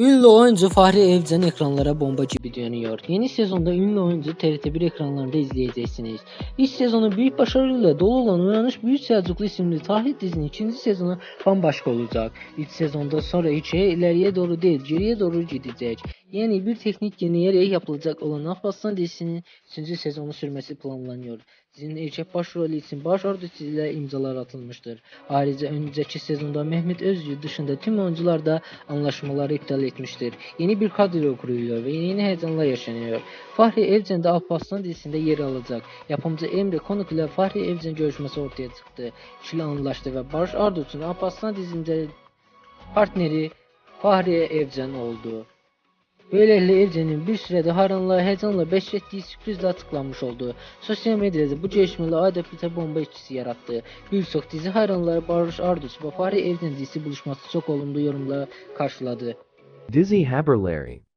Ünlü oyuncu Fahri Evcen ekranlara bomba gibi dönüyor. Yeni sezonda ünlü oyuncu TRT1 ekranlarında izleyeceksiniz. İlk sezonu büyük başarıyla dolu olan Uyanış Büyük Selçuklu isimli tarih dizinin ikinci sezonu bambaşka olacak. İlk sezonda sonra içe ileriye doğru değil geriye doğru gidecek. Yeni bir teknik deneyerek yapılacak olan Alparslan dizisinin 3. sezonu sürmesi planlanıyor. Dizinin erkek başrolü için başarılı ile imzalar atılmıştır. Ayrıca önceki sezonda Mehmet Özgür dışında tüm oyuncular da anlaşmaları iptal etmiştir. Yeni bir kadro kuruluyor ve yeni heyecanlar yaşanıyor. Fahri Evcen de Alparslan dizisinde yer alacak. Yapımcı Emre Konuk ile Fahri Evcen görüşmesi ortaya çıktı. İkili anlaştı ve Barış Arduç'un Alparslan dizisinde partneri Fahri Evcen oldu. Böylelikle Evcen'in bir sürede hayranlığa heyecanla beslettiği sürprizle açıklanmış oldu. Sosyal medyada bu gelişmeyle adeta bomba etkisi yarattı. Birçok dizi hayranları Barış Arduç ve Fahri Evcen dizisi buluşması çok olumlu yorumla karşıladı. Dizzy Haberleri